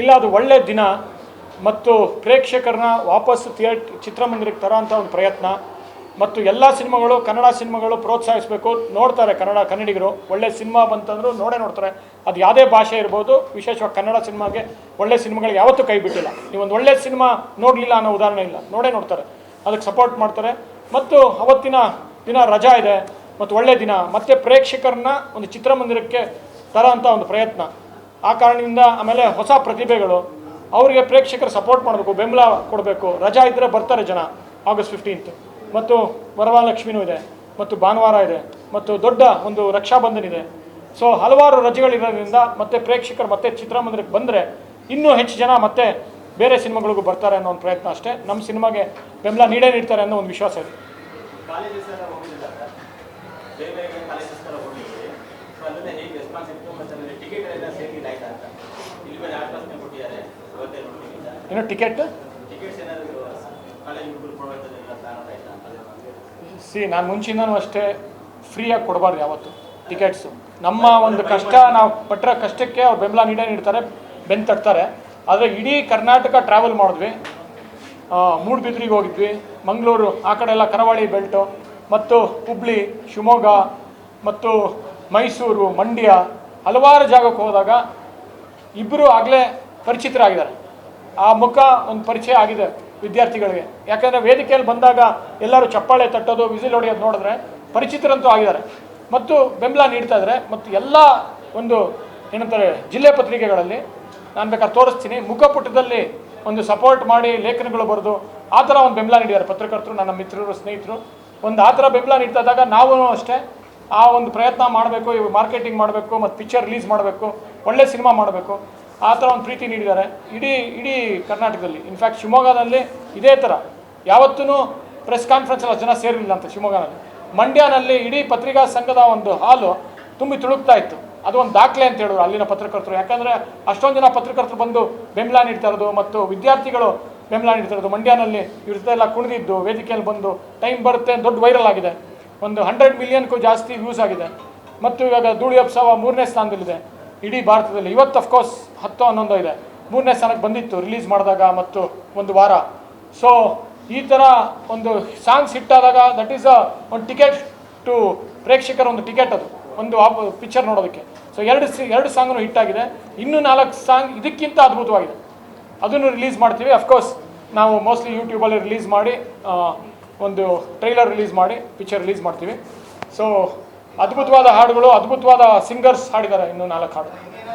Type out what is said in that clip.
ಇಲ್ಲ, ಅದು ಒಳ್ಳೆಯ ದಿನ. ಮತ್ತು ಪ್ರೇಕ್ಷಕರನ್ನ ವಾಪಸ್ ಥಿಯೇಟ್, ಚಿತ್ರಮಂದಿರಕ್ಕೆ ತರೋ ಅಂಥ ಒಂದು ಪ್ರಯತ್ನ. ಮತ್ತು ಎಲ್ಲ ಸಿನಿಮಾಗಳು ಕನ್ನಡ ಸಿನಿಮಾಗಳು ಪ್ರೋತ್ಸಾಹಿಸಬೇಕು. ನೋಡ್ತಾರೆ ಕನ್ನಡ ಕನ್ನಡಿಗರು. ಒಳ್ಳೆ ಸಿನಿಮಾ ಬಂತಂದ್ರು ನೋಡೇ ನೋಡ್ತಾರೆ. ಅದು ಯಾವುದೇ ಭಾಷೆ ಇರ್ಬೋದು. ವಿಶೇಷವಾಗಿ ಕನ್ನಡ ಸಿನಿಮಾಗೆ ಒಳ್ಳೆ ಸಿನಿಮಾಗಳಿಗೆ ಯಾವತ್ತೂ ಕೈ ಬಿಟ್ಟಿಲ್ಲ. ನೀವೊಂದು ಒಳ್ಳೆ ಸಿನಿಮಾ ನೋಡಲಿಲ್ಲ ಅನ್ನೋ ಉದಾಹರಣೆ ಇಲ್ಲ. ನೋಡೇ ನೋಡ್ತಾರೆ. ಅದಕ್ಕೆ ಸಪೋರ್ಟ್ ಮಾಡ್ತಾರೆ. ಮತ್ತು ಅವತ್ತಿನ ದಿನ ರಜಾ ಇದೆ. ಮತ್ತು ಒಳ್ಳೆಯ ದಿನ. ಮತ್ತೆ ಪ್ರೇಕ್ಷಕರನ್ನ ಒಂದು ಚಿತ್ರಮಂದಿರಕ್ಕೆ ತರೋ ಅಂಥ ಒಂದು ಪ್ರಯತ್ನ. ಆ ಕಾರಣದಿಂದ ಆಮೇಲೆ ಹೊಸ ಪ್ರತಿಭೆಗಳು. ಅವರಿಗೆ ಪ್ರೇಕ್ಷಕರು ಸಪೋರ್ಟ್ ಮಾಡಬೇಕು, ಬೆಂಬಲ ಕೊಡಬೇಕು. ರಜಾ ಇದ್ದರೆ ಬರ್ತಾರೆ ಜನ. ಆಗಸ್ಟ್ ಫಿಫ್ಟೀನ್ತ್ ಮತ್ತು ವರಮಹಾಲಕ್ಷ್ಮಿನೂ ಇದೆ. ಮತ್ತು ಭಾನುವಾರ ಇದೆ. ಮತ್ತು ದೊಡ್ಡ ಒಂದು ರಕ್ಷಾಬಂಧನ್ ಇದೆ. ಸೊ ಹಲವಾರು ರಜೆಗಳಿರೋದ್ರಿಂದ ಮತ್ತೆ ಪ್ರೇಕ್ಷಕರು ಮತ್ತೆ ಚಿತ್ರಮಂದಿರಕ್ಕೆ ಬಂದರೆ ಇನ್ನೂ ಹೆಚ್ಚು ಜನ ಮತ್ತೆ ಬೇರೆ ಸಿನಿಮಾಗಳಿಗೂ ಬರ್ತಾರೆ ಅನ್ನೋ ಒಂದು ಪ್ರಯತ್ನ ಅಷ್ಟೇ. ನಮ್ಮ ಸಿನಿಮಾಗೆ ಬೆಂಬಲ ನೀಡೇ ನೀಡ್ತಾರೆ ಅನ್ನೋ ಒಂದು ವಿಶ್ವಾಸ ಇದೆ. ಏನು ಟಿಕೆಟ್ ಸಿ ನಾನು ಮುಂಚಿನೂ ಅಷ್ಟೇ ಫ್ರೀಯಾಗಿ ಕೊಡಬಾರ್ದು ಯಾವತ್ತು ಟಿಕೆಟ್ಸು ನಮ್ಮ ಒಂದು ಕಷ್ಟ ನಾವು ಪಟ್ಟಿರೋ ಕಷ್ಟಕ್ಕೆ ಅವ್ರು ಬೆಂಬಲ ನೀಡೇ ನೀಡ್ತಾರೆ ಬೆನ್ ತಟ್ತಾರೆ. ಆದರೆ ಇಡೀ ಕರ್ನಾಟಕ ಟ್ರಾವೆಲ್ ಮಾಡಿದ್ವಿ. ಮೂಡುಬಿದ್ರಿಗೆ ಹೋಗಿದ್ವಿ. ಮಂಗಳೂರು, ಆ ಕಡೆ ಎಲ್ಲ ಕರಾವಳಿ ಬೆಲ್ಟು ಮತ್ತು ಹುಬ್ಳಿ, ಶಿವಮೊಗ್ಗ ಮತ್ತು ಮೈಸೂರು, ಮಂಡ್ಯ ಹಲವಾರು ಜಾಗಕ್ಕೆ ಹೋದಾಗ ಇಬ್ಬರು ಆಗಲೇ ಪರಿಚಿತರಾಗಿದ್ದಾರೆ. ಆ ಮುಖ ಒಂದು ಪರಿಚಯ ಆಗಿದೆ ವಿದ್ಯಾರ್ಥಿಗಳಿಗೆ. ಯಾಕಂದರೆ ವೇದಿಕೆಯಲ್ಲಿ ಬಂದಾಗ ಎಲ್ಲರೂ ಚಪ್ಪಾಳೆ ತಟ್ಟೋದು, ವಿಸಿಲ್ ಹೊಡೆಯೋದು ನೋಡಿದ್ರೆ ಪರಿಚಿತರಂತೂ ಆಗಿದ್ದಾರೆ. ಮತ್ತು ಬೆಂಬಲ ನೀಡ್ತಾ ಇದ್ದಾರೆ. ಮತ್ತು ಎಲ್ಲ ಒಂದು ಏನಂತಾರೆ, ಜಿಲ್ಲೆ ಪತ್ರಿಕೆಗಳಲ್ಲಿ ನಾನು ಬೇಕಾದ್ರೆ ತೋರಿಸ್ತೀನಿ. ಮುಖಪುಟದಲ್ಲಿ ಒಂದು ಸಪೋರ್ಟ್ ಮಾಡಿ ಲೇಖನಗಳು ಬರೆದು, ಆ ಥರ ಒಂದು ಬೆಂಬಲ ನೀಡಿದ್ದಾರೆ ಪತ್ರಕರ್ತರು, ನನ್ನ ಮಿತ್ರರು, ಸ್ನೇಹಿತರು. ಒಂದು ಆ ಥರ ಬೆಂಬಲ ನೀಡ್ತಾ ನಾವು ಅಷ್ಟೇ ಆ ಒಂದು ಪ್ರಯತ್ನ ಮಾಡಬೇಕು ಇವು ಮಾರ್ಕೆಟಿಂಗ್ ಮಾಡಬೇಕು, ಮತ್ತು ಪಿಕ್ಚರ್ ರಿಲೀಸ್ ಮಾಡಬೇಕು, ಒಳ್ಳೆ ಸಿನಿಮಾ ಮಾಡಬೇಕು. ಆ ಥರ ಒಂದು ಪ್ರೀತಿ ನೀಡಿದ್ದಾರೆ. ಇಡೀ ಇಡೀ ಕರ್ನಾಟಕದಲ್ಲಿ ಇನ್ಫ್ಯಾಕ್ಟ್ ಶಿವಮೊಗ್ಗದಲ್ಲಿ ಇದೇ ಥರ. ಯಾವತ್ತೂ ಪ್ರೆಸ್ ಕಾನ್ಫರೆನ್ಸಲ್ಲಿ ಜನ ಸೇರಲಿಲ್ಲ ಅಂತ ಶಿವಮೊಗ್ಗದಲ್ಲಿ. ಮಂಡ್ಯನಲ್ಲಿ ಇಡೀ ಪತ್ರಿಕಾ ಸಂಘದ ಒಂದು ಹಾಲು ತುಂಬಿ ತುಳುಕ್ತಾ ಇತ್ತು. ಅದು ಒಂದು ದಾಖಲೆ ಅಂತ ಹೇಳೋರು ಅಲ್ಲಿನ ಪತ್ರಕರ್ತರು. ಯಾಕಂದರೆ ಅಷ್ಟೊಂದು ಜನ ಪತ್ರಕರ್ತರು ಬಂದು ಬೆಂಬಲ ನೀಡ್ತಾ ಇರೋದು ಮತ್ತು ವಿದ್ಯಾರ್ಥಿಗಳು ಬೆಂಬಲ ನೀಡ್ತಾ ಇರೋದು. ಮಂಡ್ಯನಲ್ಲಿ ಇವ್ರ ಜೊತೆ ಎಲ್ಲ ಕುಣಿದಿದ್ದು, ವೇದಿಕೆಯಲ್ಲಿ ಬಂದು ಟೈಮ್ ಬರುತ್ತೆ ದೊಡ್ಡ ವೈರಲ್ ಆಗಿದೆ. ಒಂದು ಹಂಡ್ರೆಡ್ ಮಿಲಿಯನ್ಗೂ ಜಾಸ್ತಿ ವ್ಯೂಸ್ ಆಗಿದೆ. ಮತ್ತು ಇವಾಗ ಧೂಳಿ ಅಪ್ಸವ ಮೂರನೇ ಸ್ಥಾನದಲ್ಲಿದೆ. ಇಡೀ ಭಾರತದಲ್ಲಿ. ಇವತ್ತು ಅಫ್ಕೋರ್ಸ್ ಹತ್ತು ಹನ್ನೊಂದು ಇದೆ. ಮೂರನೇ ಸ್ಥಾನಕ್ಕೆ ಬಂದಿತ್ತು ರಿಲೀಸ್ ಮಾಡಿದಾಗ ಮತ್ತು ಒಂದು ವಾರ. ಸೊ ಈ ಥರ ಒಂದು ಸಾಂಗ್ಸ್ ಹಿಟ್ಟಾದಾಗ ದಟ್ ಈಸ್ ಅ ಒಂದು ಟಿಕೆಟ್ ಟು ಪ್ರೇಕ್ಷಕರ ಒಂದು ಟಿಕೆಟ್ ಅದು. ಒಂದು ಪಿಕ್ಚರ್ ನೋಡೋದಕ್ಕೆ. ಸೊ ಎರಡು ಸಿ, ಎರಡು ಸಾಂಗ್ನು ಆಗಿದೆ. ಇನ್ನೂ ನಾಲ್ಕು ಸಾಂಗ್ ಇದಕ್ಕಿಂತ ಅದ್ಭುತವಾಗಿದೆ. ಅದನ್ನು ರಿಲೀಸ್ ಮಾಡ್ತೀವಿ. ಅಫ್ಕೋರ್ಸ್ ನಾವು ಮೋಸ್ಟ್ಲಿ ಯೂಟ್ಯೂಬಲ್ಲಿ ರಿಲೀಸ್ ಮಾಡಿ ಒಂದು ಟ್ರೈಲರ್ ರಿಲೀಸ್ ಮಾಡಿ ಪಿಕ್ಚರ್ ರಿಲೀಸ್ ಮಾಡ್ತೀವಿ. ಸೊ ಅದ್ಭುತವಾದ ಹಾಡುಗಳು, ಅದ್ಭುತವಾದ ಸಿಂಗರ್ಸ್ ಹಾಡಿದ್ದಾರೆ ಇನ್ನೂ ನಾಲ್ಕು ಹಾಡು.